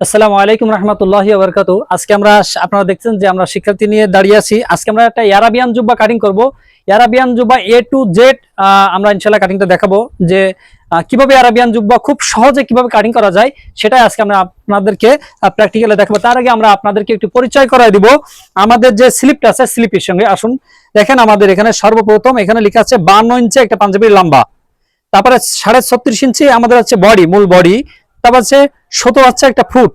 আসসালামু আলাইকুম রহমতুল্লাহি বরকাতু আজকে আমরা আপনারা দেখছেন যে আমরা শিক্ষার্থী নিয়ে দাঁড়িয়ে আছি। আজকে আমরা একটা ইয়ারাবিয়ান জুব্বা কাটিং করব। ইয়ারাবিয়ান জুব্বা এ টু জেড আমরা ইনশাল্লাহ কাটিংটা দেখাবো যে কীভাবে আরাবিয়ান জুব্বা খুব সহজে কীভাবে কাটিং করা যায়, সেটাই আজকে আমরা আপনাদেরকে প্র্যাকটিক্যালে দেখাবো। তার আগে আমরা আপনাদেরকে একটু পরিচয় করাই দিব। আমাদের যে স্লিপটা আছে স্লিপের সঙ্গে আসুন। দেখেন আমাদের এখানে সর্বপ্রথম এখানে লেখা আছে বান্ন ইঞ্চি একটা পাঞ্জাবির লম্বা। তারপরে সাড়ে ছত্রিশ ইঞ্চি আমাদের হচ্ছে বডি মূল বডি তারপর হচ্ছে সত্তর হচ্ছে একটা ফুট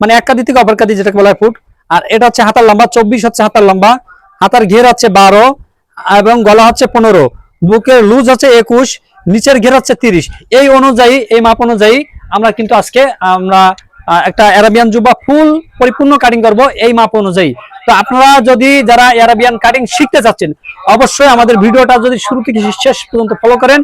মানে এক কাদি থেকে অপর কাদি যেটাকে বলা হয় ফুট আর এটা হচ্ছে হাতার লম্বা, চব্বিশ হচ্ছে হাতার লম্বা, হাতার ঘের হচ্ছে বারো, এবং গলা হচ্ছে পনেরো, বুকের লুজ হচ্ছে একুশ, নিচের ঘের হচ্ছে তিরিশ। এই অনুযায়ী, এই মাপ অনুযায়ী আমরা কিন্তু আজকে আমরা একটা অ্যারাবিয়ান জুবা ফুল পরিপূর্ণ কাটিং করব এই মাপ অনুযায়ী। তো আপনারা যদি যারা অ্যারাবিয়ান কাটিং শিখতে চাচ্ছেন অবশ্যই আমাদের ভিডিওটা যদি শুরু থেকে শেষ পর্যন্ত ফলো করেন,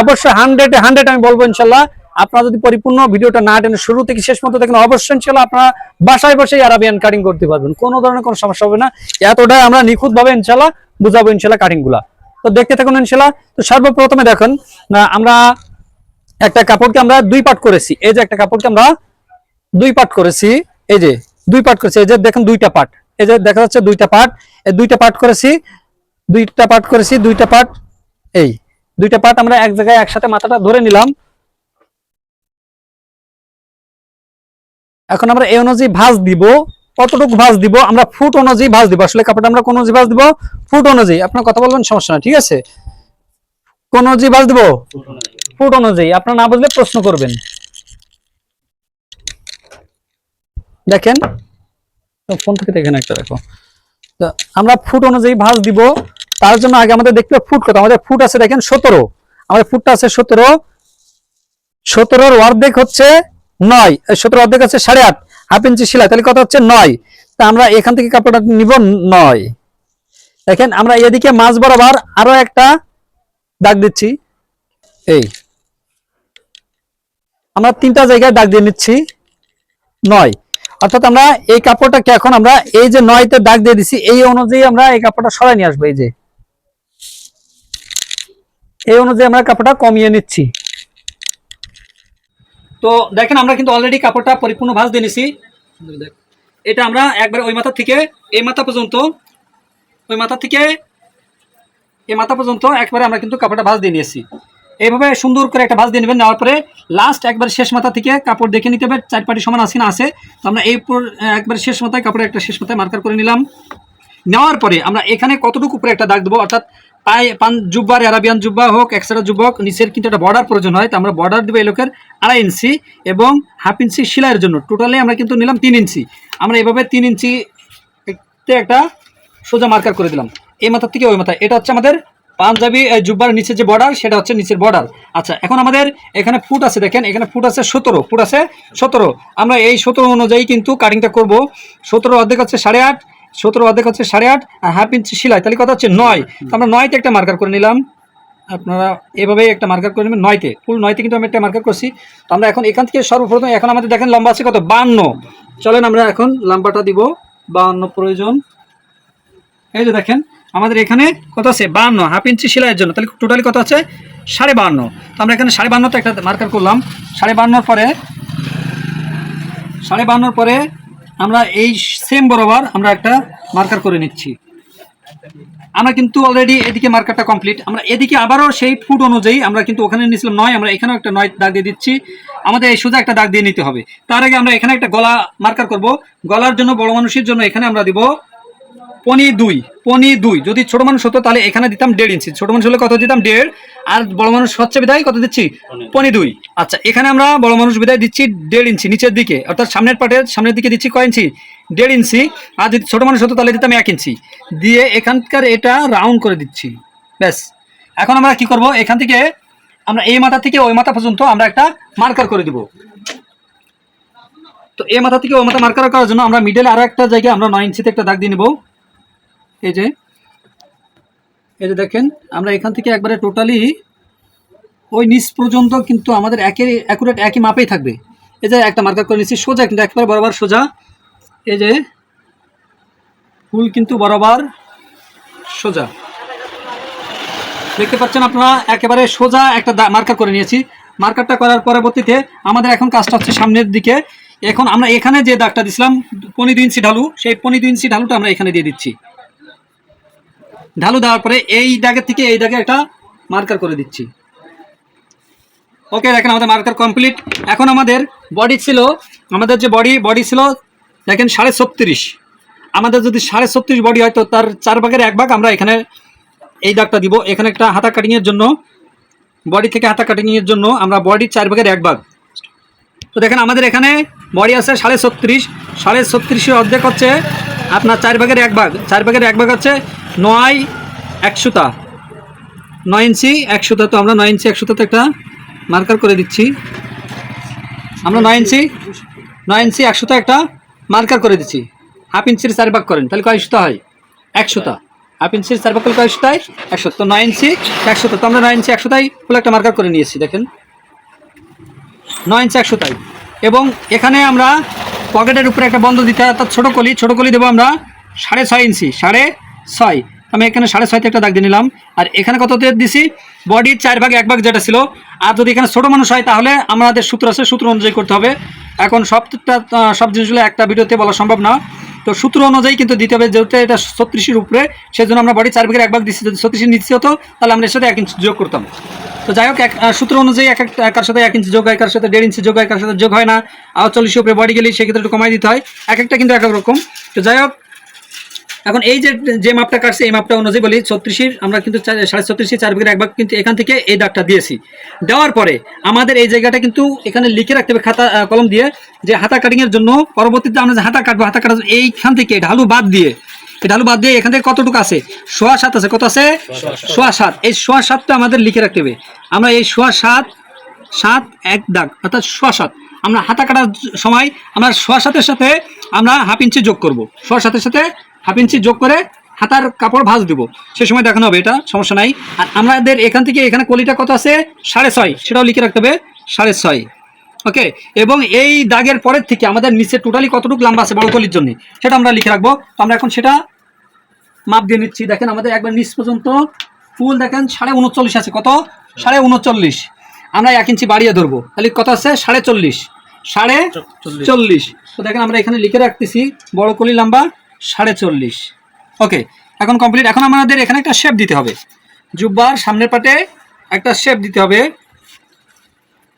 অবশ্যই হান্ড্রেড হান্ড্রেড আমি বলব ইনশাল্লাহ। আপনারা যদি পরিপূর্ণ ভিডিওটা না টেনে শুরু থেকে শেষ পর্যন্ত দেখেন, অবশ্যই ইনশাল্লাহ আপনারা বাসায় বসে আরাবিয়ান কাটিং করতে পারবেন। কোনো ধরনের কোনো সমস্যা হবে না। এতটাই আমরা নিখুঁত ভাবে ইনশাল্লাহ বুঝাবো ইনশাল্লাহ কাটিংগুলা তো দেখতে থাকুন ইনশাল্লাহ তো সর্বপ্রথমে দেখুন আমরা একটা কাপড়কে আমরা দুই পাট করেছি। এই যে একটা কাপড়কে আমরা দুই পাট করেছি। এই যে দুই পাট করেছি। এই যে দেখেন দুইটা পাট। এই যে দেখা যাচ্ছে দুইটা পাট। এই দুইটা পাট করেছি। দুইটা পাট করেছি, দুইটা পাট। এই দুইটা পাট আমরা এক জায়গায় একসাথে মাথাটা ধরে নিলাম। এখন আমরা এই অনুযায়ী ভাঁজ দিব। কতটুকু ভাঁজ দিব? আমরা ফুট অনুযায়ী ভাঁজ দিব। আসলে কাপড়টা আমরা কোন অনুযায়ী ভাঁজ দিব? ফুট অনুযায়ী। আপনার কথা বলবেন, সমস্যা না ঠিক আছে? কোন অনুযায়ী ভাঁজ দিব? ফুট অনুযায়ী। আপনার না বুঝলে প্রশ্ন করবেন। দেখেন ফোন থেকে দেখেন একটা, দেখো। আমরা ফুট অনুযায়ী ভাঁজ দিব। তার জন্য আগে আমাদের দেখতে ফুট কত আমাদের ফুট আছে, দেখেন, সতেরো। আমাদের ফুটটা আছে সতেরো। সতেরোর অর্ধেক হচ্ছে নয় সতেরো অর্ধেক হচ্ছে সাড়ে আট, হাফ ইঞ্চি সেলাই। তাহলে কথা হচ্ছে নয়। তা আমরা এখান থেকে কাপড়টা নিব নয়। দেখেন, আমরা এদিকে মাছ বরাবর আরও একটা দাগ দিচ্ছি। এই। আমরা তিনটা জায়গায় দাগ দিয়ে নিচ্ছি নয়। অর্থাৎ আমরা এই কাপড়টাকে এখন আমরা এই যে নয়তে দাগ দিয়ে দিছি, এই অনুযায়ী আমরা এই কাপড়টা সরাই নিয়ে আসব, এই যে। এই অনুযায়ী আমরা কাপড়টা কমিয়ে নিচ্ছি। তো দেখেন, আমরা কিন্তু অলরেডি কাপড়টা পরিপূর্ণ ভাঁজ দিয়ে নিছি। এটা আমরা একবার ওই মাথা থেকে, এই মাথা পর্যন্ত, ওই মাথা থেকে, এই মাথা পর্যন্ত একবারে আমরা কিন্তু কাপড়টা ভাঁজ দিয়ে নিয়েছি। এইভাবে সুন্দর করে একটা ভাঁজ দিয়ে নেবেন, নেওয়ার পরে লাস্ট একবার শেষ মাথা থেকে কাপড় দেখে নিতে হবে চার পাটি সমান আছে না আছে। তো আমরা এই একবার শেষ মাথায় কাপড়ে একটা শেষ মাথায় মার্কার করে নিলাম। নেওয়ার পরে আমরা এখানে কতটুকু উপরে একটা দাগ দেবো, অর্থাৎ পায়ে পান জুব্বার আরাবিয়ান জুব্বা হোক, এক্সট্রা যুবক নিচের কিন্তু একটা বর্ডার প্রয়োজন হয়, তো আমরা বর্ডার দেবো এই লোকের আড়াই ইঞ্চি এবং হাফ ইঞ্চি সেলাইয়ের জন্য। টোটালি আমরা কিন্তু নিলাম তিন ইঞ্চি। আমরা এভাবে তিন ইঞ্চি একটা সোজা মার্কার করে দিলাম। এই মাথার থেকে ওই মাথা এটা হচ্ছে আমাদের পাঞ্জাবি জুব্বার নিচে যে বর্ডার সেটা হচ্ছে নিচের বর্ডার আচ্ছা এখন আমাদের এখানে ফুট আছে, দেখেন, এখানে ফুট আছে সতেরো ফুট আছে সতেরো। আমরা এই সতেরো অনুযায়ী কিন্তু কাটিংটা করব। সতেরো অর্ধেক হচ্ছে সাড়ে আট সতেরো অর্ধেক হচ্ছে সাড়ে আট আর হাফ ইঞ্চি সেলাই তাহলে কথা হচ্ছে নয়। তো আমরা নয়তে একটা মার্কার করে নিলাম। আপনারা এভাবেই একটা মার্কার করে নেবেন নয়তে। ফুল নয়তে কিন্তু আমি একটা মার্কার করছি। তো আমরা এখন এখান থেকে সর্বপ্রথম এখন আমাদের দেখেন লম্বা আছে কত? বান্ন। চলেন আমরা এখন লম্বাটা দিব। বান্ন প্রয়োজন। এই যে দেখেন আমাদের এখানে কত আছে? বান্ন। হাফ ইঞ্চি সেলাইয়ের জন্য। তাহলে টোটালি কত আছে? সাড়ে বান্ন। তো আমরা এখানে সাড়ে বান্নতে একটা মার্কার করলাম। সাড়ে বান্নর পরে সাড়ে বান্নর পরে আমরা এই সেম বরাবর আমরা একটা মার্কার করে নিচ্ছি। আমরা কিন্তু অলরেডি এদিকে মার্কারটা কমপ্লিট আমরা এদিকে আবারও সেই ফুট অনুযায়ী আমরা কিন্তু ওখানে নিয়েছিলাম নয়, আমরা এখানেও একটা নয় দাগ দিয়ে দিচ্ছি। আমাদের এই সোজা একটা দাগ দিয়ে নিতে হবে। তার আগে আমরা এখানে একটা গলা মার্কার করব। গলার জন্য বড় মানুষের জন্য এখানে আমরা দিব পনি দুই পনি দুই। যদি ছোট মানুষ হতো তাহলে এখানে দিতাম দেড় ইঞ্চি। ছোট মানুষ হলে কত দিতাম? দেড়। আর বড় মানুষ হচ্ছে বিদায় কত দিচ্ছি? পনি দুই। আচ্ছা এখানে আমরা বড় মানুষ বিদায় দিচ্ছি দেড় ইঞ্চি নিচের দিকে। অর্থাৎ সামনের পাটের সামনের দিকে দিচ্ছি কয় ইঞ্চি? দেড় ইঞ্চি। আর যদি ছোট মানুষ হতো তাহলে দিতাম এক ইঞ্চি। দিয়ে এখানকার এটা রাউন্ড করে দিচ্ছি। ব্যাস। এখন আমরা কি করব? এখান থেকে আমরা এই মাথা থেকে ওই মাথা পর্যন্ত আমরা একটা মার্কার করে দিব। তো এই মাথা থেকে ওই মাথা মার্কার করার জন্য আমরা মিডলে আরও একটা জায়গায় আমরা নয় ইঞ্চিতে একটা দাগ দিয়ে নেব। এই যে এই যে দেখেন, আমরা এখান থেকে একবারে টোটালি ওই নিচ পর্যন্ত কিন্তু আমাদের একের অ্যাকুরেট একই মাপেই থাকবে। এই যে একটা মার্কার করে নিচ্ছি, সোজা কিন্তু একবারে বরাবর সোজা। এই যে, ফুল কিন্তু বরাবর সোজা। দেখতে পাচ্ছেন আপনারা, একেবারে সোজা একটা মার্কার করে নিয়েছি। মার্কারটা করার পরবর্তীতে আমাদের এখন কাজটা হচ্ছে সামনের দিকে। এখন আমরা এখানে যে দাগটা দিছিলাম পনি দুই ইঞ্চি ঢালু, সেই পনি দুই ইঞ্চি ঢালুটা আমরা এখানে দিয়ে দিচ্ছি। ঢালু দেওয়ার পরে এই দাগের থেকে এই দাগে একটা মার্কার করে দিচ্ছি। ওকে দেখেন আমাদের মার্কার কমপ্লিট এখন আমাদের বডি ছিল, আমাদের যে বডি বডি ছিল, দেখেন সাড়ে ছত্রিশ। আমাদের যদি সাড়ে ছত্রিশ বডি হয় তো তার চার ভাগের এক ভাগ আমরা এখানে এই দাগটা দিব। এখানে একটা হাতা কাটিংয়ের জন্য বডি থেকে হাতা কাটিংয়ের জন্য আমরা বডির চার ভাগের এক ভাগ। তো দেখেন আমাদের এখানে বডি আছে সাড়ে ছত্রিশ। সাড়ে ছত্রিশের অর্ধেক হচ্ছে আপনার চার ভাগের এক ভাগ, চার ভাগের এক ভাগ হচ্ছে নয় একশোতা নয় ইঞ্চি একশোতা তো আমরা নয় ইঞ্চি একশোতাতে একটা মার্কার করে দিচ্ছি। আমরা নয় ইঞ্চি নয় ইঞ্চি একশোতা একটা মার্কার করে দিচ্ছি। হাফ ইঞ্চির চার ভাগ করেন, তাহলে কয় সুতা হয়? একশোতা হাফ ইঞ্চির চার ভাগ করলে কয় সুতায়? একশো তো নয় ইঞ্চি একশোতা তো আমরা নয় ইঞ্চি একশোতাই ফুল একটা মার্কার করে নিয়েছি, দেখেন। নয় ইঞ্চি একশো তাই এবং এখানে আমরা পকেটের উপরে একটা বন্ধ দিতে হয়, অর্থাৎ ছোটো কলি ছোটো কলি দেবো আমরা সাড়ে ছয় ইঞ্চি, সাড়ে ছয়। আমি এখানে সাড়ে ছয়তে একটা দাগ দিয়ে নিলাম। আর এখানে কত দিছি? বডির চার ভাগ, এক ভাগ যেটা ছিল। আর যদি এখানে ছোটো মানুষ হয়, তাহলে আমাদের সূত্র আছে, সূত্র অনুযায়ী করতে হবে। এখন সবটা সব জিনিসগুলো একটা ভিডিওতে বলা সম্ভব না। তো সূত্র অনুযায়ী কিন্তু দিতে হবে যেহেতু এটা ছত্রিশের উপরে, সেজন্য আমরা বডি চার ভাগের এক ভাগ দিচ্ছি যদি ছত্রিশের নিচ্ছি হতো তাহলে আমরা এর সাথে এক ইঞ্চি যোগ করতাম। তো যাই হোক, এক সূত্র অনুযায়ী এক একার সাথে এক ইঞ্চি যোগ হয় একার সাথে দেড় ইঞ্চি যোগ হয় একার সাথে যোগ হয় না। আর চল্লিশের উপরে বডি গেলে সেক্ষেত্রে একটু কমাই দিতে হয়। এক একটা কিন্তু এক এক রকম। তো যাই হোক এখন এই যে যে মাপটা কাটছে, এই মাপটা অনুযায়ী বলি, ছত্রিশের, আমরা কিন্তু সাড়ে ছত্রিশে চার ভাগের এক ভাগ কিন্তু এখান থেকে এই দাগটা দিয়েছি। দেওয়ার পরে আমাদের এই জায়গাটা কিন্তু এখানে লিখে রাখতে হবে খাতা কলম দিয়ে যে হাতা কাটিংয়ের জন্য পরবর্তীতে আমরা যে হাতা কাটবো, হাতা কাটার এইখান থেকে ঢালু বাদ দিয়ে ঢালু বাদ দিয়ে এখান থেকে কতটুকু আছে? সোয়া সাত আছে। কত আছে? সোয়া সাত। এই সোয়া সাতটা আমাদের লিখে রাখতে হবে। আমরা এই সোয়া সাত সাত এক দাগ, অর্থাৎ সোয়া সাত। আমরা হাতা কাটার সময় আমরা সোয়া সাতের সাথে আমরা হাফ ইঞ্চি যোগ করব। সোয়া সাতের সাথে হাফ ইঞ্চি যোগ করে হাতার কাপড় ভাঁজ দিব। সে সময় দেখানো হবে এটা সমস্যা নাই। আর আমাদের এখান থেকে এখানে কলিটা কত আছে? সাড়ে ছয়। সেটাও লিখে রাখতে হবে সাড়ে ছয়। ওকে? এবং এই দাগের পরের থেকে আমাদের নিচে টোটালি কতটুকু লম্বা আছে বড় কলির জন্য সেটা আমরা লিখে রাখব। তো আমরা এখন সেটা মাপ দিয়ে নিচ্ছি। দেখেন আমাদের একবার নিচ পর্যন্ত ফুল দেখেন সাড়ে উনচল্লিশ আছে। কত? সাড়ে উনচল্লিশ। আমরা এক ইঞ্চি বাড়িয়ে ধরবো। তাহলে কত আছে? সাড়ে চল্লিশ। সাড়ে চল্লিশ। তো দেখেন আমরা এখানে লিখে রাখতেছি বড় কলি লম্বা সাড়ে চল্লিশ। ওকে এখন কমপ্লিট এখন আমাদের এখানে একটা শেপ দিতে হবে। জুব্বার সামনের পাটে একটা শেপ দিতে হবে।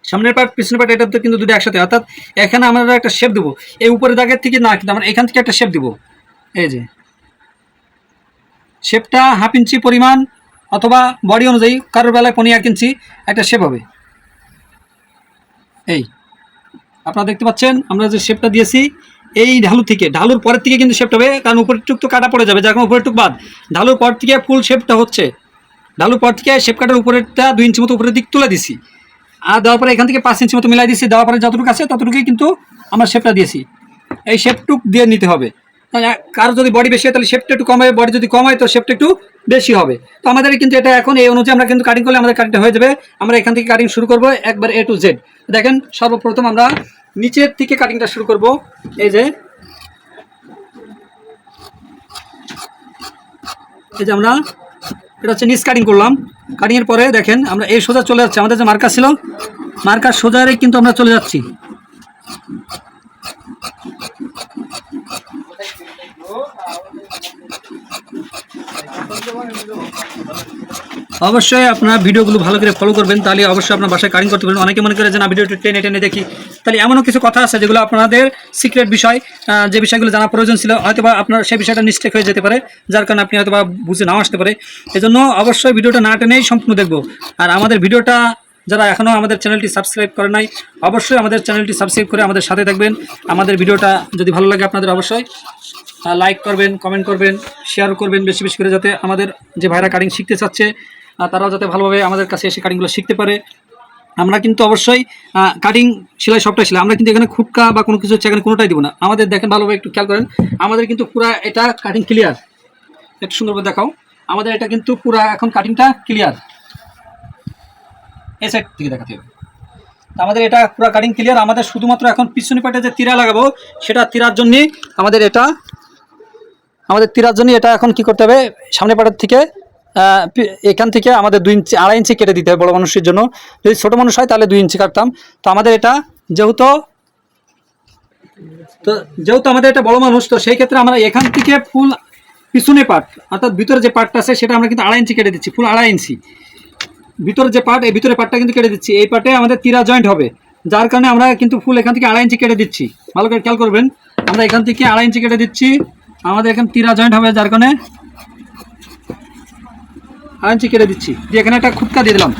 সামনের পাট, পিছনের পাট, এটা তো কিন্তু দুটো একসাথে। অর্থাৎ এখানে আমরা একটা শেপ দেবো। এই উপরের দাগের থেকে না, কিন্তু আমরা এখান থেকে একটা শেপ দেবো। এই যে। শেপটা হাফ ইঞ্চি পরিমাণ অথবা বডি অনুযায়ী কারোর বেলায় পনেরো এক ইঞ্চি একটা শেপ হবে। এই। আপনারা দেখতে পাচ্ছেন, আমরা যে শেপটা দিয়েছি এই ঢালু থেকে, ঢালুর পরের থেকে কিন্তু শেপটা হবে, কারণ উপরের টুক তো কাটা পড়ে যাবে, যার যখন উপরের টুক বাদ। ঢালুর পর থেকে ফুল শেপটা হচ্ছে। ঢালুর পর থেকে শেপ কাটার উপরেরটা দুই ইঞ্চি মতো উপরের দিক তুলে দিছি। আর দেওয়ার পরে এখান থেকে পাঁচ ইঞ্চি মতো মিলাই দিছি, দেওয়ার পরে যতটুকু আছে ততটুকুই কিন্তু আমরা শেপটা দিয়েছি। এই শেপটুক দিয়ে নিতে হবে। কারও যদি বডি বেশি হয় তাহলে শেপটা একটু কম হবে বডি যদি কম হয় তো শেপটা একটু বেশি হবে। তো আমাদের কিন্তু এটা এখন, এই অনুযায়ী আমরা কিন্তু কাটিং করলে আমাদের কাটিংটা হয়ে যাবে। আমরা এখান থেকে কাটিং শুরু করব একবার এ টু জেড দেখেন সর্বপ্রথম আমরা নিচের থেকে কাটিংটা শুরু করব। এই যে। এই যে আমরা, এটা হচ্ছে নিচ কাটিং করলাম। কাটিংয়ের পরে দেখেন, আমরা এই সোজা চলে যাচ্ছি। আমাদের যে মার্কার ছিল মার্কার সোজারে কিন্তু আমরা চলে যাচ্ছি। অবশ্যই আপনার ভিডিওগুলো ভালো করে ফলো করবেন, তাহলে অবশ্যই আপনার বাসায় কাটিং করতে পারবেন। অনেকে মনে করে যে, না, ভিডিওটি টেনে টেনে দেখি। তাহলে এমনও কিছু কথা আছে যেগুলো আপনাদের সিক্রেট বিষয় যে বিষয়গুলো জানা প্রয়োজন ছিল হয়তো বা আপনার সেই বিষয়টা মিস্টেক হয়ে যেতে পারে, যার কারণে আপনি হয়তো বা বুঝে নাও আসতে পারে। এজন্য অবশ্যই ভিডিওটা না টেনেই সম্পূর্ণ দেখব। আর আমাদের ভিডিওটা যারা এখনও আমাদের চ্যানেলটি সাবস্ক্রাইব করে নাই, অবশ্যই আমাদের চ্যানেলটি সাবস্ক্রাইব করে আমাদের সাথে থাকবেন। আমাদের ভিডিওটা যদি ভালো লাগে আপনাদের অবশ্যই লাইক করবেন কমেন্ট করবেন শেয়ার করবেন বেশি বেশি করে যাতে আমাদের যে ভাইরা কাটিং শিখতে চাচ্ছে তারাও যাতে ভালোভাবে আমাদের কাছে এসে কাটিংগুলো শিখতে পারে। আমরা কিন্তু অবশ্যই কাটিং সেলাই সবটাই সেলাই। আমরা কিন্তু এখানে খুটকা বা কোনো কিছু হচ্ছে এখানে কোনোটাই দিব না। আমাদের দেখেন ভালোভাবে একটু খেয়াল করেন, আমাদের কিন্তু পুরা এটা কাটিং ক্লিয়ার একটু সুন্দরভাবে দেখাও। আমাদের এটা কিন্তু পুরা এখন কাটিংটা ক্লিয়ার সাইড থেকে দেখাতে হবে। আমাদের এটা পুরো কাটিং ক্লিয়ার আমাদের শুধুমাত্র এখন পিছনে পাটে যে তিরা লাগাবো, সেটা তিরার জন্যই আমাদের এটা, আমাদের তিরার জন্য এটা এখন কি করতে হবে, সামনে পাটের থেকে এখান থেকে আমাদের দুই ইঞ্চি, আড়াই ইঞ্চি কেটে দিতে হবে বড় মানুষের জন্য। যদি ছোটো মানুষ হয় তাহলে দুই ইঞ্চি কাটতাম। তো আমাদের এটা যেহেতু, তো যেহেতু আমাদের একটা বড় মানুষ, তো সেই ক্ষেত্রে আমরা এখান থেকে ফুল পিছনে পার্ট অর্থাৎ ভিতরে যে পার্টটা আছে, সেটা আমরা কিন্তু আড়াই ইঞ্চি কেটে দিচ্ছি, ফুল আড়াই ইঞ্চি। ভিতরে যে পার্ট এই ভিতরে পার্টটা কিন্তু কেটে দিচ্ছি। এই পার্টে আমাদের তিরা জয়েন্ট হবে। যার কারণে আমরা কিন্তু ফুল এখান থেকে আড়াই ইঞ্চি কেটে দিচ্ছি। ভালো করে খেয়াল করবেন। আমরা এখান থেকে আড়াই ইঞ্চি কেটে দিচ্ছি। আমাদের এখানে তিরা জয়েন্ট হবে, যার কারণে আড়াই ইঞ্চি কেটে দিচ্ছি। দিয়ে এখানে একটা খুটকা দিয়ে দিলাম।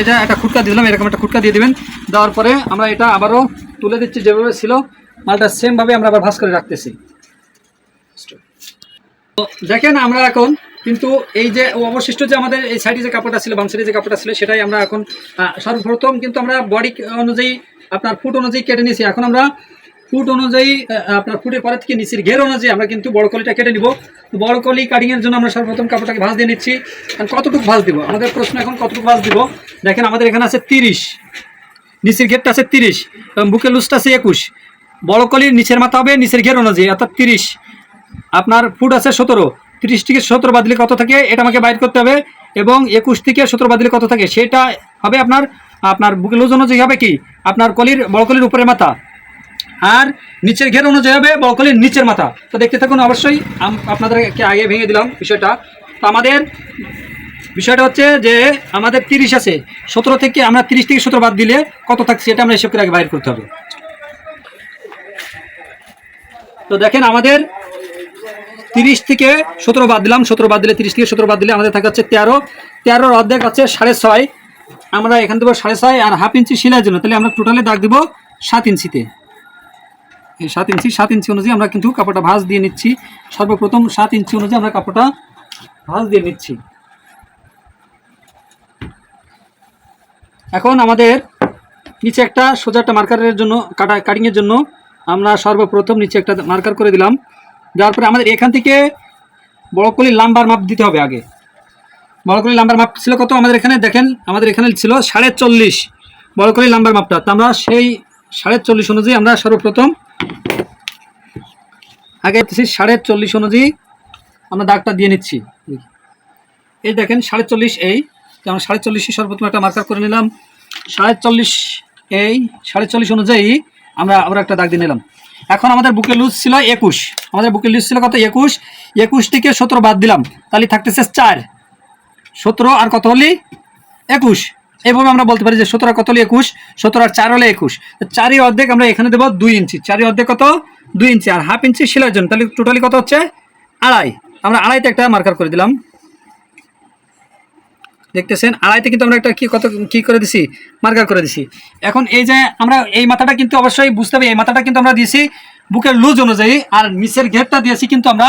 এটা একটা খুটকা দিয়ে দিলাম, এরকম একটা খুটকা দিয়ে দিবেন। দেওয়ার পরে আমরা এটা আবারও তুলে দিচ্ছি যেভাবে ছিল। মালটা সেমভাবে আমরা আবার ভাঁজ করে রাখতেছি। তো দেখেন আমরা এখন কিন্তু এই যে অবশিষ্ট যে আমাদের এই সাইডে যে কাপড়টা ছিল, বাম সাইডে যে কাপড়টা ছিল, সেটাই আমরা এখন সর্বপ্রথম কিন্তু আমরা বডি অনুযায়ী আপনার ফুট অনুযায়ী কেটে নিয়েছি। এখন আমরা ফুট অনুযায়ী আপনার ফুটের পরে থেকে নিচের ঘের অনুযায়ী আমরা কিন্তু বড় কলিটা কেটে নিব। বড় কলি কাটিংয়ের জন্য আমরা সর্বপ্রথম কাপড়টাকে ভাঁজ দিয়ে নিচ্ছি। কতটুকু ভাঁজ দিব? আমাদের প্রশ্ন এখন কতটুকু ভাঁজ দিব? দেখেন আমাদের এখানে আছে তিরিশ। নিচের ঘেরটা আছে তিরিশ। এবং বুকের লুজটা আছে একুশ। বড় কলির নিচের মাথা হবে নিচের ঘের অনুযায়ী, অর্থাৎ তিরিশ। আপনার ফুট আছে সতেরো। তিরিশ থেকে সতেরো বাদ দিলে কত থাকে, এটা আমাকে বাইর করতে হবে। এবং একুশ থেকে সতেরো বাদ দিলে কত থাকে, সেটা হবে আপনার আপনার বুকের লুজ অনুযায়ী হবে কি? আপনার কলির বড় কলির উপরের মাথা। আর নিচের ঘের অনুযায়ী হবে বড় কলির নিচের মাথা। তো দেখতে থাকুন, অবশ্যই আপনাদেরকে আগে ভেঙে দিলাম বিষয়টা। তো আমাদের বিষয়টা হচ্ছে যে, আমাদের তিরিশ আছে। সতেরো থেকে, আমরা তিরিশ থেকে সতেরো বাদ দিলে কত থাকছে এটা আমরা হিসেব করে আগে বাইর করতে হবে। তো দেখেন, আমাদের তিরিশ থেকে সতেরো বাদ দিলাম, সতেরো বাদ দিলে তিরিশ থেকে সতেরো বাদ দিলে আমাদের থাকে হচ্ছে তেরো। তেরোর অর্ধেক আছে সাড়ে ছয়। আমরা এখান দেবো সাড়ে ছয় আর হাফ ইঞ্চি সেলাইয়ের জন্য, তাহলে আমরা টোটালে দাগ দেবো সাত ইঞ্চিতে। এই সাত ইঞ্চি সাত ইঞ্চি অনুযায়ী আমরা কিন্তু কাপড়টা ভাঁজ দিয়ে নিচ্ছি। সর্বপ্রথম সাত ইঞ্চি অনুযায়ী আমরা কাপড়টা ভাঁজ দিয়ে নিচ্ছি। এখন আমাদের নিচে একটা সোজা একটা মার্কারের জন্য, কাটা কাটিংয়ের জন্য আমরা সর্বপ্রথম নিচে একটা মার্কার করে দিলাম। যার পরে আমাদের এখান থেকে বড়কলির লাম্বার মাপ দিতে হবে আগে। বড়কলির লাম্বার মাপ ছিল কত? আমাদের এখানে দেখেন, আমাদের এখানে ছিল সাড়ে চল্লিশ বড়কলির লাম্বার মাপটা তো আমরা সেই সাড়ে চল্লিশ অনুযায়ী আমরা সর্বপ্রথম আগে সাড়ে চল্লিশ অনুযায়ী আমরা দাগটা দিয়ে নিচ্ছি। এই দেখেন, সাড়ে চল্লিশ এই। আমরা সাড়ে চল্লিশে সর্বপ্রথম একটা মার্কার করে নিলাম। সাড়ে চল্লিশ এই, সাড়ে চল্লিশ অনুযায়ী আমরা আবার একটা দাগ দিয়ে নিলাম। এখন আমাদের বুকের লুজ ছিল একুশ। আমাদের বুকের লুজ ছিল কত? একুশ। একুশ থেকে সতেরো বাদ দিলাম। তাহলে থাকতেছে চার। সতেরো আর কত হলি? একুশ। এইভাবে আমরা বলতে পারি যে সতেরো আর কত হলে? একুশ। সতেরো আর চার হলে একুশ। চারি অর্ধেক আমরা এখানে দেবো দুই ইঞ্চি। চারি অর্ধেক কত? দুই ইঞ্চি। আর হাফ ইঞ্চি সেলাইয়ের জন্য। তাহলে টোটালি কত হচ্ছে? আড়াই। আমরা আড়াইতে একটা মার্কার করে দিলাম। দেখতেছেন, আড়াইতে কিন্তু আমরা একটা কি কত, কি করে দিছি? মার্কার করে দিছি। এখন এই যে আমরা, এই মাথাটা কিন্তু অবশ্যই বুঝতে হবে, এই মাথাটা কিন্তু আমরা দিয়েছি বুকের লুজ অনুযায়ী, আর নিচের ঘেরটা দিয়েছি কিন্তু আমরা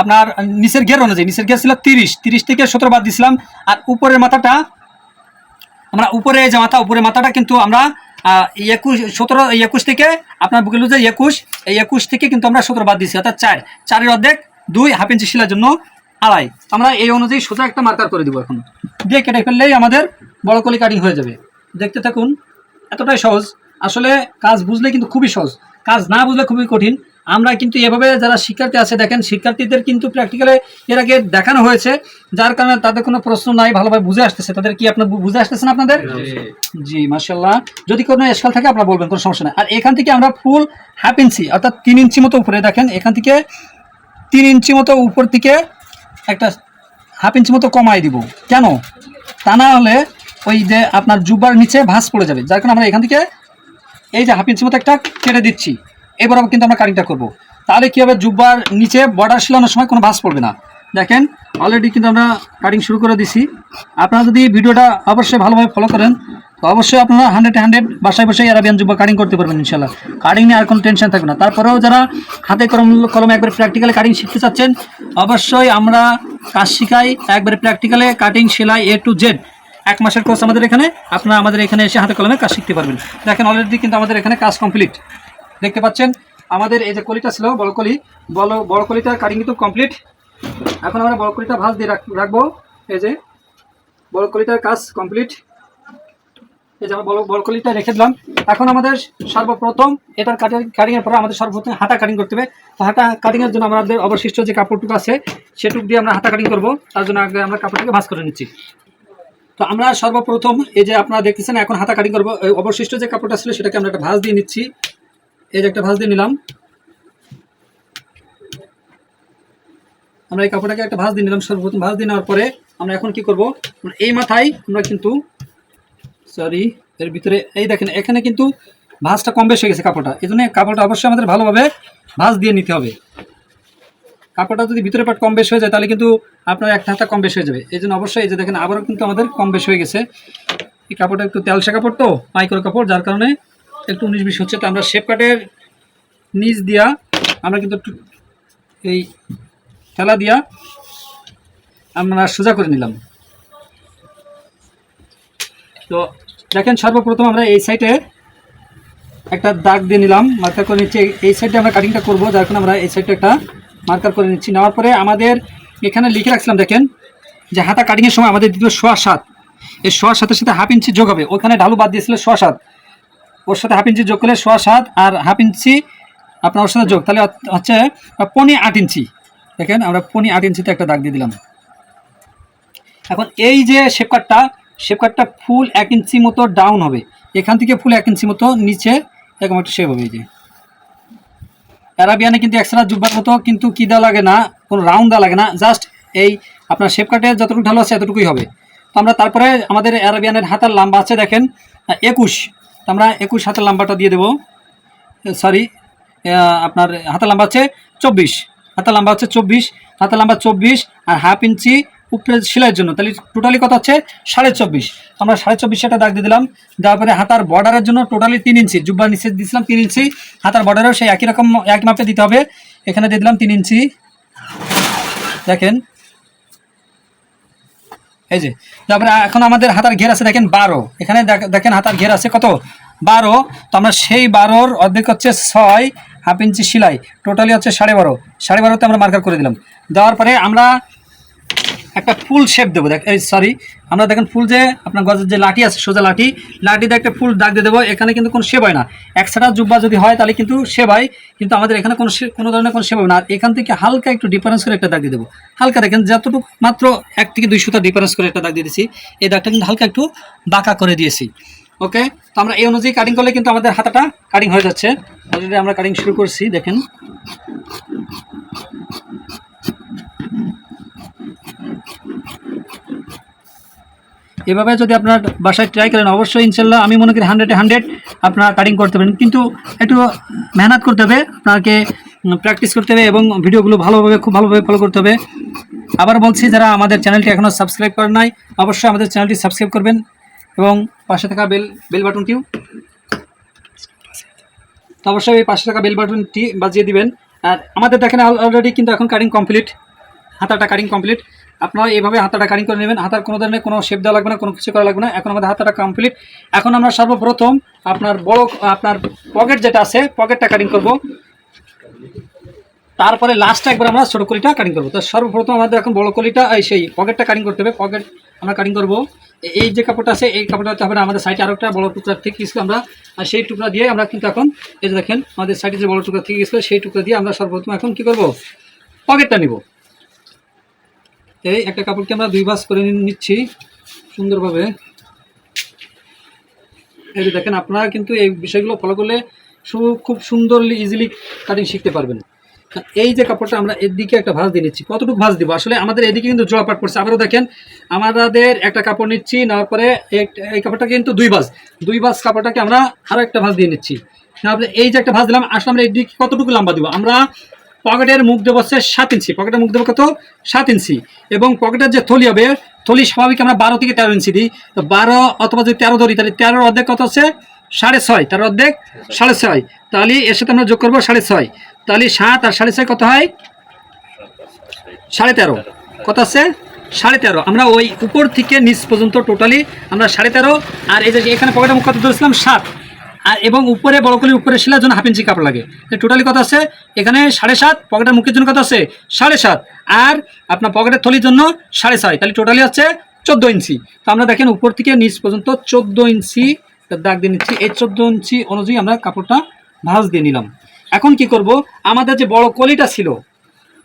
আপনার নিচের ঘের অনুযায়ী। নিচের ঘের ছিল তিরিশ তিরিশ থেকে সতেরো বাদ দিছিলাম, আর উপরের মাথাটা, আমরা উপরে যে মাথা উপরে মাথাটা কিন্তু আমরা একুশ, সতেরো একুশ থেকে আপনার বুকের লুজে একুশ, এই একুশ থেকে কিন্তু আমরা সতেরো বাদ দিচ্ছি অর্থাৎ চার। চারের অর্ধেক দুই, হাফ ইঞ্চি শিলার জন্য আড়াই। আমরা এই অনুযায়ী সোজা একটা মার্কার করে দিব এখন। দিয়ে কেটে ফেললেই আমাদের বড় কলি কাটিং হয়ে যাবে। দেখতে থাকুন এতটাই সহজ। আসলে কাজ বুঝলে কিন্তু খুবই সহজ। কাজ না বুঝলে খুবই কঠিন। আমরা কিন্তু এভাবে যারা শিক্ষার্থী আছে দেখেন শিক্ষার্থীদের কিন্তু প্র্যাকটিক্যালে এর আগে দেখানো হয়েছে যার কারণে তাদের কোনো প্রশ্ন নাই ভালোভাবে বুঝে আসতেছে। তাদের কি আপনার বুঝে আসতেছেন আপনাদের? জি মার্শাল্লাহ যদি কোনো এসকাল থাকে আপনারা বলবেন কোনো সমস্যা নেই। আর এখান থেকে আমরা ফুল হাফ ইঞ্চি অর্থাৎ তিন ইঞ্চি মতো উপরে দেখেন এখান থেকে তিন ইঞ্চি মতো উপর থেকে একটা হাফ ইঞ্চি মতো কমাই দিব। কেন? তা না হলে ওই যে আপনার জুব্বার নিচে ভাঁজ পড়ে যাবে। যার কারণে আমরা এখান থেকে এই যে হাফ ইঞ্চি মতো একটা কেটে দিচ্ছি। এবার কিন্তু আমরা কাটিংটা করব। তাহলে কী হবে? জুব্বার নিচে বর্ডার শিলানোর সময় কোনো ভাঁজ পড়বে না। দেখেন অলরেডি কিন্তু আমরা কাটিং শুরু করে দিছি। আপনারা যদি ভিডিওটা অবশ্যই ভালোভাবে ফলো করেন, তো অবশ্যই আপনারা হান্ড্রেড হান্ড্রেড বাসায় বসে অ্যারাবিয়ান জুব্বা কাটিং করতে পারবেন ইনশাল্লাহ কাটিং নিয়ে আর কোনো টেনশন থাকবে না। তারপরেও যারা হাতে কলম, কলমে একবার প্র্যাকটিক্যালে কাটিং শিখতে চাচ্ছেন, অবশ্যই আমরা কাজ শিখাই, একবারে প্র্যাকটিক্যালে কাটিং সেলাই এ টু জেড এক মাসের কোর্স আমাদের এখানে, আপনারা আমাদের এখানে এসে হাতে কলমে কাজ শিখতে পারবেন। দেখেন অলরেডি কিন্তু আমাদের এখানে কাজ কমপ্লিট দেখতে পাচ্ছেন, আমাদের এই যে কলিটা ছিল, বড় কলি বড় বড় কলিটা কাটিং কিন্তু কমপ্লিট এখন আমরা বড় কলিটা ভাঁজ দিয়ে রাখ- রাখব। এই যে বড় কলিটার কাজ কমপ্লিট। এই যে আমরা বড় রেখে দিলাম। এখন আমাদের সর্বপ্রথম এটার কাটিং কাটিংয়ের পরে আমাদের সর্বপ্রথম হাতা কাটিং করতে হবে। তো হাতা কাটিংয়ের জন্য আমাদের অবশিষ্ট যে কাপড়টুকু আছে, সেটুক দিয়ে আমরা হাতা কাটিং করব। তার জন্য আগে আমরা কাপড়টাকে ভাঁজ করে নিচ্ছি। তো আমরা সর্বপ্রথম এই যে আপনারা দেখতেছেন, এখন হাতা কাটিং করব। অবশিষ্ট যে কাপড়টা ছিল, সেটাকে আমরা একটা ভাঁজ দিয়ে নিচ্ছি। এই যে একটা ভাঁজ দিয়ে নিলাম। আমরা এই কাপড়টাকে একটা ভাঁজ দিয়ে নিলাম, সর্বপ্রথম ভাঁজ দিয়ে নেওয়ার পরে আমরা এখন কি করব? এই মাথায় আমরা কিন্তু সরি এর ভিতরে, এই দেখেন, এখানে কিন্তু ভাঁজটা কম বেশি হয়ে গেছে কাপড়টা। এই জন্য কাপড়টা অবশ্যই আমাদের ভালোভাবে ভাঁজ দিয়ে নিতে হবে। কাপড়টা যদি ভিতরে পাট কম বেশি হয়ে যায়, তাহলে কিন্তু আপনার একটা হাতা কম বেশি হয়ে যাবে। এই জন্য অবশ্যই এই যে দেখেন, আবারও কিন্তু আমাদের কম বেশি হয়ে গেছে। এই কাপড়টা একটু তেলসা কাপড় তো, মাইক্রো কাপড়, যার কারণে একটু উনিশ বিশ হচ্ছে। তো আমরা শেপ কাটের নিচ দিয়া আমরা কিন্তু একটু এই ঠেলা দিয়া আমরা সোজা করে নিলাম। তো দেখেন সর্বপ্রথম আমরা এই সাইডে একটা দাগ দিয়ে নিলাম মার্কার করে নিচ্ছি। এই সাইডে আমরা কাটিংটা করব, যার কারণে আমরা এই সাইডে একটা মার্কার করে নিচ্ছি। নেওয়ার পরে আমাদের এখানে লিখে রাখছিলাম, দেখেন, যে হাতা কাটিংয়ের সময় আমাদের দিতে সোয়া সাত। এই সোয়া সাতের সাথে হাফ ইঞ্চি যোগ হবে। ওখানে ঢালু বাদ দিয়েছিল সোয়া সাত। ওর সাথে হাফ ইঞ্চি যোগ করলে সোয়া সাত আর হাফ ইঞ্চি আপনার ওর সাথে যোগ। তাহলে হচ্ছে, পনি আট ইঞ্চি দেখেন, আমরা পনি আট ইঞ্চিতে একটা দাগ দিয়ে দিলাম। এখন এই যে শেপকাটটা শেপকাটটা ফুল এক ইঞ্চি মতো ডাউন হবে। এখান থেকে ফুল এক ইঞ্চি মতো নিচে এরকম একটা শেপ হবে এই যে। অ্যারাবিয়ানে কিন্তু এক্সট্রা জুব্বার মতো, কিন্তু কী দেওয়া লাগে না, কোনো রাউন্ড দেওয়া লাগে না জাস্ট এই আপনার শেপ কাটে যতটুকু ঢালো আছে এতটুকুই হবে। তো আমরা তারপরে আমাদের অ্যারাবিয়ানের হাতার লাম্বা আছে, দেখেন, একুশ। আমরা একুশ হাতের লাম্বাটা দিয়ে দেবো। সরি আপনার হাতের লাম্বা আছে চব্বিশ। হাতের লম্বা হচ্ছে চব্বিশ হাতের লম্বা চব্বিশ আর হাফ ইঞ্চি উপরে সেলাইয়ের জন্য। তাহলে টোটালি কত হচ্ছে সাড়ে চব্বিশ। আমরা সাড়ে চব্বিশ একটা দাগ দিয়ে দিলাম। দেওয়ার পরে হাতার বর্ডারের জন্য টোটালি তিন ইঞ্চি। জুব্বা নিচে দিয়েছিলাম তিন ইঞ্চি। হাতার বর্ডারেও সেই একই রকম একই মাপে দিতে হবে। এখানে দিয়ে দিলাম তিন ইঞ্চি। দেখেন। এই যে। তারপরে এখন আমাদের হাতার ঘের আছে, দেখেন বারো। এখানে দেখ- দেখেন হাতার ঘের আছে কত? বারো। তো আমরা সেই বারোর অর্ধেক হচ্ছে ছয়। হাফ ইঞ্চি সেলাই, টোটালি হচ্ছে সাড়ে বারো। সাড়ে বারোতে আমরা মার্কার করে দিলাম। দেওয়ার পরে আমরা একটা ফুল শেপ দেবো। দেখ, এই সরি আমরা দেখেন ফুল যে আপনার গজের যে লাঠি আছে, সোজা লাঠি লাঠিতে একটা ফুল দাগ দিয়ে দেবো। এখানে কিন্তু কোনো শেপ হয় না। একসাথা জুব্বা যদি হয়, তাহলে কিন্তু শেপ হয়। কিন্তু আমাদের এখানে কোনো কোনো ধরনের কোনো শেপ হবে না। আর এখান থেকে হালকা একটু ডিফারেন্স করে একটা দাগ দিয়ে দেবো। হালকা দেখেন, যতটুকু মাত্র এক থেকে দুই সুতা ডিফারেন্স করে একটা দাগ দিয়ে দিয়েছি এই দাগটা কিন্তু হালকা একটু বাঁকা করে দিয়েছি। ওকে তো আমরা এই অনুযায়ী কাটিং করলে কিন্তু আমাদের হাতাটা কাটিং হয়ে যাচ্ছে। অলরেডি আমরা কাটিং শুরু করছি, দেখেন। এভাবে যদি আপনার বাসায় ট্রাই করেন, অবশ্যই ইনশাল্লাহ আমি মনে করি হান্ড্রেডে হান্ড্রেড আপনারা কাটিং করতে পারেন। কিন্তু একটু মেহনত করতে হবে, আপনাকে প্র্যাকটিস করতে হবে এবং ভিডিওগুলো ভালোভাবে, খুব ভালোভাবে ফলো করতে হবে। আবার বলছি, যারা আমাদের চ্যানেলটি এখনও সাবস্ক্রাইব করেন নাই, অবশ্যই আমাদের চ্যানেলটি সাবস্ক্রাইব করবেন। এবং পাশে থাকা বেল বেল বাটনটিও তো অবশ্যই এই পাশে থাকা বেল বাটনটি বাজিয়ে দিবেন। আর আমাদের দেখেন অলরেডি কিন্তু এখন কাটিং কমপ্লিট হাতাটা কাটিং কমপ্লিট আপনারা এইভাবে হাতাটা কাটিং করে নেবেন। হাতার কোনো ধরনের কোনো শেপ দেওয়া লাগবে না, কোনো কিছু করা লাগবে না। এখন আমাদের হাতাটা কমপ্লিট এখন আমরা সর্বপ্রথম আপনার বড়, আপনার পকেট যেটা আছে পকেটটা কাটিং করব। তারপরে লাস্টে একবার আমরা ছোটো কলিটা কাটিং করব। তো সর্বপ্রথম আমাদের এখন বড় কলিটা, এই সেই পকেটটা কাটিং করতে হবে। পকেট আমরা কাটিং করব। এই যে কাপড়টা আছে, এই কাপড়টা না, আমাদের সাইডে আরও একটা বড় টুকরা থেকে গেছিল আমরা। আর সেই টুকরা দিয়ে আমরা কিন্তু এখন, এই যে দেখেন, আমাদের সাইডে যে বড় টুকরা থেকে গেছিল সেই টুকরা দিয়ে আমরা সর্বপ্রথম এখন কি করব? পকেটটা নিব। এই একটা কাপড়কে আমরা দুই ভাঁজ করে নিচ্ছি সুন্দরভাবে। এই যে দেখেন, আপনারা কিন্তু এই বিষয়গুলো ফলো করলে খুব সুন্দরলি ইজিলি কাটিং শিখতে পারবেন। এই যে কাপড়টা আমরা এদিকে একটা ভাঁজ দিয়ে নিচ্ছি। কতটুকু ভাঁজ দিব? আসলে আমাদের এদিকে কিন্তু জোড়া পাট পড়ছে। আবারও দেখেন, আমাদের একটা কাপড় নিচ্ছি, নেওয়ার পরে এই কাপড়টা কিন্তু দুই ভাঁজ। দুই ভাঁজ কাপড়টাকে আমরা আরও একটা ভাঁজ দিয়ে নিচ্ছি। এই যে একটা ভাঁজ দিলাম, আসলে আমরা এই দিকে কতটুকু লম্বা দিব? আমরা পকেটের মুখ দেবো হচ্ছে সাত ইঞ্চি। পকেটের মুখ দেবো কত? সাত ইঞ্চি। এবং পকেটের যে থলি হবে, থলি স্বাভাবিক আমরা বারো থেকে তেরো ইঞ্চি দিই। তো বারো অথবা যদি তেরো ধরি, তাহলে তেরোর অর্ধেক কত হচ্ছে? সাড়ে ছয়। তেরোর অর্ধেক সাড়ে ছয়। তাহলে এর সাথে আমরা যোগ করব সাড়ে ছয়। তাহলে সাত আর সাড়ে ছয় কত হয়? সাড়ে তেরো। কত আছে? সাড়ে তেরো। আমরা ওই উপর থেকে নিচ পর্যন্ত টোটালি আমরা সাড়ে তেরো আর এই যে এখানে পকেটের মুখ কত ধরেছিলাম সাত। আর এবং উপরে, বড় কলি উপরে শিলার জন্য হাফ ইঞ্চি কাপড় লাগে। টোটালি কত আছে? এখানে সাড়ে সাত পকেটের মুখের জন্য কত আছে? সাড়ে সাত। আর আপনার পকেটের থলির জন্য সাড়ে ছয়। তাহলে টোটালি হচ্ছে চোদ্দ ইঞ্চি। তো আমরা দেখেন উপর থেকে নিচ পর্যন্ত চোদ্দ ইঞ্চি দাগ দিয়ে নিচ্ছি। এই চোদ্দ ইঞ্চি অনুযায়ী আমরা কাপড়টা ভাঁজ দিয়ে নিলাম। এখন কি করব? আমাদের যে বড় কলিটা ছিল,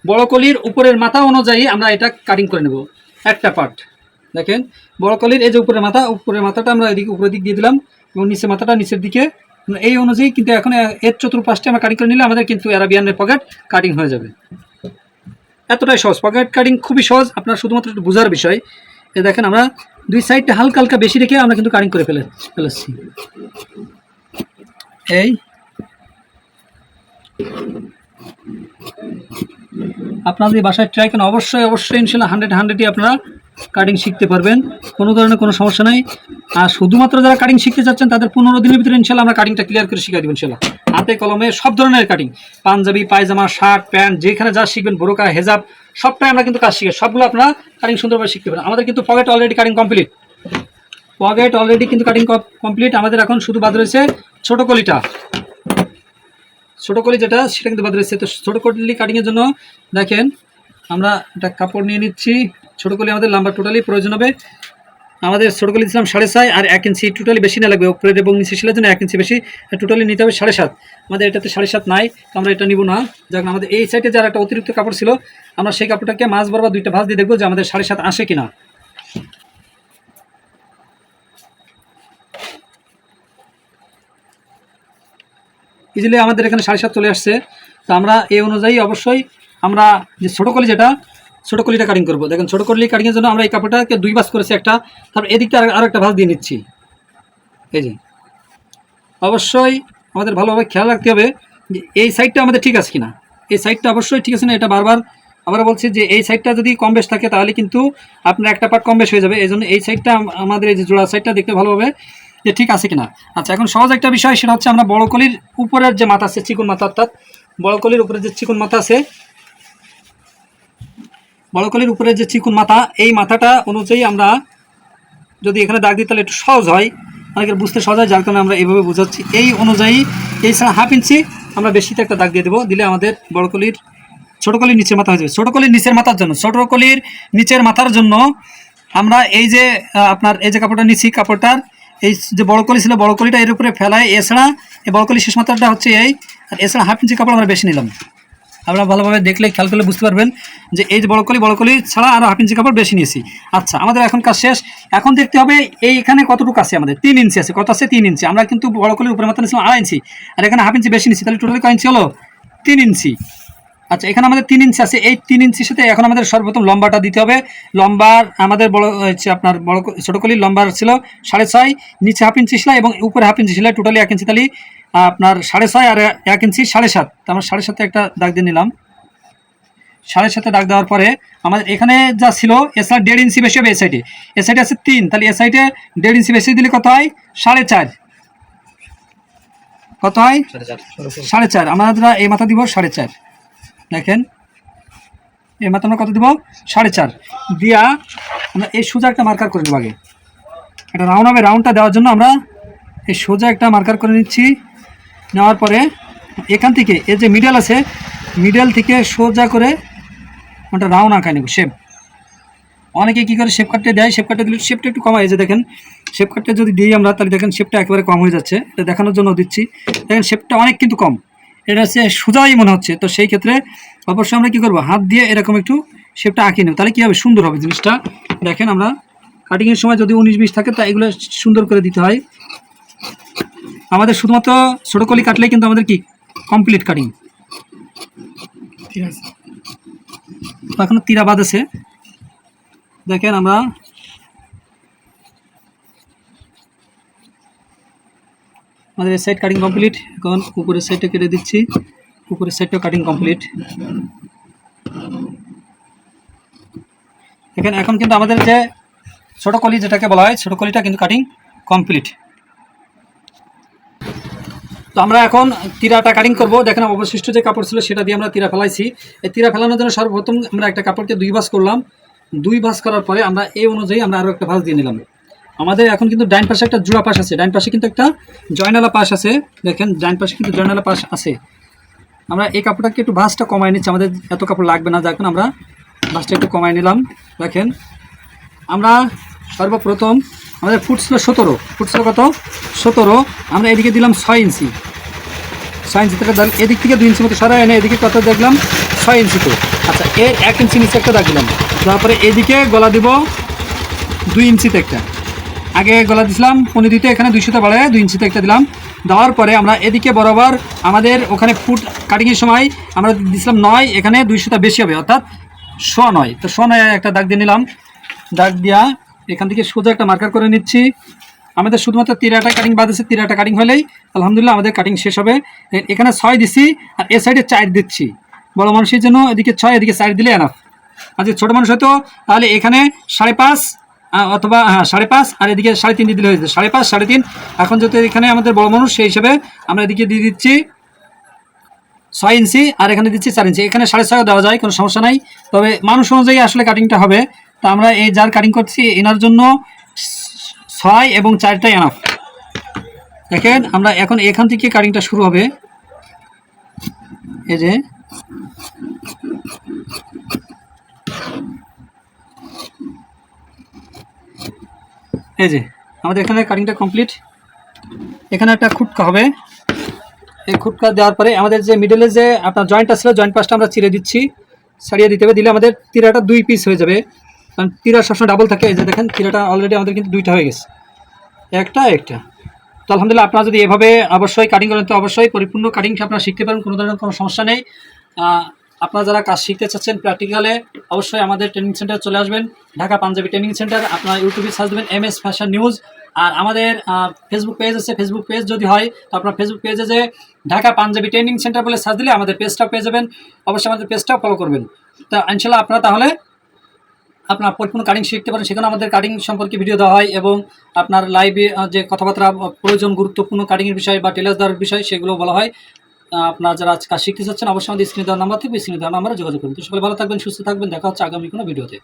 বড় কলির উপরের মাথা অনুযায়ী আমরা এটা কাটিং করে নেব। একটা পার্ট দেখেন, বড় কলির এই যে উপরের মাথা, উপরের মাথাটা আমরা এদিকে উপরের দিক দিয়ে দিলাম এবং নিচের মাথাটা নিচের দিকে। এই অনুযায়ী কিন্তু এখন এর চতুর্পাশটা আমরা কাটিং করে নিলে আমাদের কিন্তু অ্যারাবিয়ানের পকেট কাটিং হয়ে যাবে। এতটাই সহজ। পকেট কাটিং খুবই সহজ। আপনার শুধুমাত্র একটু বোঝার বিষয়, এ দেখেন আমরা দুই সাইডটা হালকা হালকা বেশি রেখে আমরা কিন্তু কাটিং করে ফেলে ফেলেছি। এই আপনারা যদি বাসায় ট্রাই করেন। অবশ্যই অবশ্যই ইনশাল্লাহ হান্ড্রেড হান্ড্রেডই আপনারা কাটিং শিখতে পারবেন। কোনো ধরনের কোনো সমস্যা নাই। আর শুধুমাত্র যারা কাটিং শিখতে চাচ্ছেন, তাদের পনেরো দিনের ভিতরে ইনশাল্লাহ আমরা কাটিংটা ক্লিয়ার করে শিখা দেবেন ইনশাল্লাহ। হাতে, কলমে সব ধরনের cutting panjabi, pyjama shirt pant যেখানে যা শিখবেন, বোরকা, হেজাব, সবটাই আমরা কিন্তু কাজ শিখি, সবগুলো আপনারা কাটিং সুন্দরভাবে শিখতে পারেন আমাদের কিন্তু pocket already cutting complete pocket already কিন্তু কাটিং কমপ্লিট আমাদের এখন শুধু বাদ রয়েছে ছোটো কলিটা। ছোটো কলি যেটা, সেটা কিন্তু বাদ রয়েছে। তো ছোটো কলি কাটিংয়ের জন্য দেখেন, আমরা একটা কাপড় নিয়ে নিচ্ছি। ছোটো কলি আমাদের লম্বা টোটালি প্রয়োজন হবে। আমাদের ছোটো কলি দিলাম সাড়ে ছয় আর এক ইঞ্চি টোটালি বেশি না লাগবে। উপরের এবং নিচে সেলের জন্য এক ইঞ্চি বেশি টোটালি নিতে হবে সাড়ে সাত। আমাদের এটাতে সাড়ে সাত নাই, তো আমরা এটা নিব না। যখন আমাদের এই সাইডে যার একটা অতিরিক্ত কাপড় ছিল, আমরা সেই কাপড়টাকে মাছ বরাবর দুইটা ভাঁজ দিয়ে দেখব যে আমাদের সাড়ে সাত আসে কিনা। ইজিলি আমাদের এখানে সাড়ে সাত চলে আসছে। তো আমরা এই অনুযায়ী অবশ্যই আমরা যে ছোটো কলি যেটা, ছোটো কলিটা কাটিং করব। দেখেন, ছোটো কলি কাটিংয়ের জন্য আমরা এই কাপড়টাকে দুই বাস করেছি একটা। তারপর এদিকটা আর একটা ভাঁজ দিয়ে নিচ্ছি। এই যে। অবশ্যই আমাদের ভালোভাবে খেয়াল রাখতে হবে যে এই সাইডটা আমাদের ঠিক আছে কিনা। এই সাইডটা অবশ্যই ঠিক আছে না, এটা বারবার আবার বলছি যে এই সাইডটা যদি কম বেশ থাকে তাহলে কিন্তু আপনার একটা পার্ট কম বেশ হয়ে যাবে। এই জন্য এই সাইডটা আমাদের এই যে জোড়া সাইডটা দেখতে ভালোভাবে যে ঠিক আছে কিনা। আচ্ছা এখন সহজ একটা বিষয়, সেটা হচ্ছে আমরা বড় কলির উপরের যে মাথা আছে, চিকন মাথা, অর্থাৎ বড় কলির উপরে যে চিকন মাথা আছে বড় কলির উপরে যে চিকন মাথা, এই মাথাটা অনুযায়ী আমরা যদি এখানে দাগ দিই, তাহলে একটু সহজ হয়। অনেকের বুঝতে সহজ হয়, যার কারণে আমরা এইভাবে বোঝাচ্ছি। এই অনুযায়ী, এই ছাড়া হাফ ইঞ্চি আমরা বেশিতে একটা দাগ দিয়ে দেবো। দিলে আমাদের বড় কলির ছোটো কলির নিচের মাথা হয়ে যাবে। ছোটো কলির নিচের মাথার জন্য ছোটো কলির নিচের মাথার জন্য আমরা এই যে আপনার এই যে কাপড়টা নিচ্ছি, কাপড়টার এই যে বড় কলি ছিল, বড় কলিটা এর উপরে ফেলায়। এছাড়া এই বড় কলির শেষ মাথাটা হচ্ছে এই। আর এছাড়া হাফ ইঞ্চি কাপড় আমরা বেশি নিলাম। আপনারা ভালোভাবে দেখলে খেয়াল করলে বুঝতে পারবেন যে এই যে বড় কলি বড় কলি ছাড়া আর হাফ ইঞ্চি কাপড় বেশি নিয়েছি। আচ্ছা আমাদের এখন কাজ শেষ। এখন দেখতে হবে এইখানে কতটুকু আছে আমাদের। তিন ইঞ্চি আছে। কত আছে? তিন ইঞ্চি। আমরা কিন্তু বড়কলির উপরে মাত্রা নিয়েছিলাম আড়াই ইঞ্চি। আর এখানে হাফ ইঞ্চি বেশি নিচ্ছি তাহলে টোটালি কয় ইঞ্চি হলো? তিন ইঞ্চি। আচ্ছা এখানে আমাদের তিন ইঞ্চি আছে। এই তিন ইঞ্চির সাথে এখন আমাদের সর্বপ্রথম লম্বাটা দিতে হবে। লম্বার আমাদের বড় হচ্ছে আপনার বড় ছোটো কলির লম্বার ছিল সাড়ে ছয় নিচে হাফ ইঞ্চি ছিল এবং উপরে হাফ ইঞ্চি ছিল টোটালি এক ইঞ্চি তাহলে আপনার সাড়ে ছয় আর এক ইঞ্চি সাড়ে সাত। তো আমরা সাড়ে সাতে একটা দাগ দিয়ে নিলাম। সাড়ে সাথে দাগ দেওয়ার পরে আমাদের এখানে যা ছিল এছাড়া দেড় ইঞ্চি বেশি হবে এ সাইডে এ। সাইডে আছে তিন তাহলে এ সাইডে দেড় ইঞ্চি বেশি দিলে কত হয়? সাড়ে চার। কত হয়? সাড়ে চার। আমরা এই মাথা দিব সাড়ে চার। দেখেন। এই মাত্র আমরা কত দিব? সাড়ে চার। দিয়া আমরা এই সোজা একটা মার্কার করে নেব আগে। এটা রাউন্ড হবে রাউন্ডটা দেওয়ার জন্য আমরা এই সোজা একটা মার্কার করে নিচ্ছি। নেওয়ার পরে এখান থেকে এই যে মিডল আছে মিডল থেকে সোজা করে ওটা রাউন্ড আঁকায় নেব শেপ অনেকে কী করে শেপ কাটতে দেয় শেপ কাটতে দিলে শেপটা একটু কম হয়। দেখেন শেপ কাটতে যদি দিই আমরা, তাহলে দেখেন শেপটা একেবারে কম হয়ে যাচ্ছে। এটা দেখানোর জন্য দিচ্ছি। দেখেন শেপটা অনেক কিন্তু কম। এটা হচ্ছে সোজাই মনে হচ্ছে। তো সেই ক্ষেত্রে অবশ্যই আমরা কী করব? হাত দিয়ে এরকম একটু শেপটা আঁকিয়ে নেব। তাহলে কী হবে? সুন্দর হবে জিনিসটা। দেখেন আমরা কাটিংয়ের সময় যদি উনিশ বিশ থাকে তা এগুলো সুন্দর করে দিতে হয়। আমাদের শুধুমাত্র ছোটো কলি কাটলেই কিন্তু আমাদের কি? কমপ্লিট কাটিং ঠিক আছে। তো এখনও তীরাবাদ আছে। দেখেন আমরা আমাদের সাইড কাটিং কমপ্লিট এখন উপরের সাইডটা কেটে দিচ্ছি। উপরের সাইডটাও কাটিং কমপ্লিট দেখেন এখন কিন্তু আমাদের যে ছোটো কলি যেটাকে বলা হয়, ছোটো কলিটা কিন্তু কাটিং কমপ্লিট তো আমরা এখন তীরাটা কাটিং করব। দেখেন অবশিষ্ট যে কাপড় ছিল সেটা দিয়ে আমরা তীরা ফেলাইছি। এই তীরা ফেলানোর জন্য সর্বপ্রথম আমরা একটা কাপড়কে দুই ভাঁজ করলাম। দুই ভাঁজ করার পরে আমরা এই অনুযায়ী আমরা আরও একটা ভাঁজ দিয়ে নিলাম। আমাদের এখন কিন্তু ডাইন পাশে একটা জোড়া পাশ আছে। ডাইন পাশে কিন্তু একটা জয়নালা পাশ আছে। দেখেন ডাইন পাশে কিন্তু জয়নালা পাশ আছে। আমরা এই কাপড়টাকে একটু ভাঁজটা কমায় নিচ্ছি। আমাদের এত কাপড় লাগবে না। দেখুন, আমরা ভাঁজটা একটু কমায় নিলাম। দেখেন, আমরা সর্বপ্রথম আমাদের ফুট ছিল সতেরো। ফুট ছিল কত? সতেরো। আমরা এদিকে দিলাম ছয় ইঞ্চি। ছয় ইঞ্চি থেকে এদিক থেকে দুই ইঞ্চি মতো সরাই এনে এদিকে কত দেখলাম? ছয় ইঞ্চিতে আচ্ছা এর এক ইঞ্চি নিচে একটা দাগ দিলাম তারপরে এদিকে গলা দিব দুই ইঞ্চিতে একটা। আগে গলা দিছিলাম পনেরো দিতে, এখানে দুইশোতে বাড়ায়, দুই ইঞ্চিতে একটা দিলাম। দেওয়ার পরে আমরা এদিকে বরাবর আমাদের ওখানে ফুট কাটিংয়ের সময় আমরা দিয়েছিলাম নয়, এখানে দুই সুতা বেশি হবে, অর্থাৎ শ নয়। তো শ নয় একটা দাগ দিয়ে নিলাম। দাগ দিয়া এখান থেকে সোজা একটা মার্কার করে নিচ্ছি। আমাদের শুধুমাত্র তিরাটা কাটিং বাদ আছে, তিরাটা কাটিং হলেই আলহামদুলিল্লাহ আমাদের কাটিং শেষ হবে। এখানে ছয় দিছি আর এ সাইডে চার দিচ্ছি। বড় মানুষের জন্য এদিকে ছয়, এদিকে চার দিলে এনাফ আর যদি ছোটো মানুষ হয়তো, তাহলে এখানে সাড়ে পাঁচ অথবা হ্যাঁ সাড়ে পাঁচ, আর এদিকে সাড়ে তিন দিয়ে দিলে হয়েছে সাড়ে পাঁচ, সাড়ে তিন। এখন যেহেতু এখানে আমাদের বড় মানুষ, সেই হিসেবে আমরা এদিকে দিয়ে দিচ্ছি ছয় ইঞ্চি, আর এখানে দিচ্ছি চার ইঞ্চি। এখানে সাড়ে ছয় দেওয়া যায়, কোনো সমস্যা নাই। তবে মানুষ অনুযায়ী আসলে কাটিংটা হবে। তা আমরা এই যার কাটিং করছি, এনার জন্য ছয় এবং চারটাই এনাফ দেখেন, আমরা এখন এখান থেকে কাটিংটা শুরু হবে। এই যে এই যে, আমাদের এখানে কাটিংটা কমপ্লিট এখানে একটা খুটকা হবে। এই খুটকা দেওয়ার পরে আমাদের যে মিডলে যে আপনার জয়েন্টটা ছিল জয়েন্ট পাশটা আমরা চিরে দিচ্ছি। ছাড়িয়ে দিতে হবে, দিলে আমাদের তিরাটা দুই পিস হয়ে যাবে। কারণ তিরা সবসময় ডাবল থাকে। এই যে দেখেন, তিরাটা অলরেডি আমাদের কিন্তু দুইটা হয়ে গেছে। একটা একটা। তো আলহামদুলিল্লাহ, আপনারা যদি এভাবে অবশ্যই কাটিং করেন, তো অবশ্যই পরিপূর্ণ কাটিং আপনারা শিখতে পারেন, কোনো ধরনের কোনো সমস্যা নেই। আপনারা যারা কাজ শিখতে চাচ্ছেন প্র্যাকটিক্যালে অবশ্যই আমাদের ট্রেনিং সেন্টার চলে আসবেন। ঢাকা পাঞ্জাবি ট্রেনিং সেন্টার আপনারা ইউটিউবে সার্চ দেবেন এম এস ফ্যাশন নিউজ আর আমাদের ফেসবুক পেজ আছে ফেসবুক পেজ যদি হয়, তো আপনার ফেসবুক পেজে যে ঢাকা পাঞ্জাবি ট্রেনিং সেন্টার বলে সার্চ দিলে আমাদের পেজটা পেয়ে যাবেন। অবশ্যই আমাদের পেজটাও ফলো করবেন। তা ইনশাল্লাহ আপনারা তাহলে আপনার পরিপূর্ণ কাটিং শিখতে পারেন। সেখানে আমাদের কাটিং সম্পর্কে ভিডিও দেওয়া হয় এবং আপনার লাইভে যে কথাবার্তা প্রয়োজন গুরুত্বপূর্ণ কাটিংয়ের বিষয় বা টেলার দেওয়ার বিষয় সেগুলো বলা হয়। আপনারা যারা কাজ শিখতে চাচ্ছেন অবশ্যই আমাদের স্ক্রিনে দেওয়ার নাম্বার থেকে স্ক্রিনে দেওয়ার নাম্বারে যোগাযোগ করুন। তো সকলে ভালো থাকবেন, সুস্থ থাকবেন। দেখা হচ্ছে আগামী কোনো ভিডিওতে।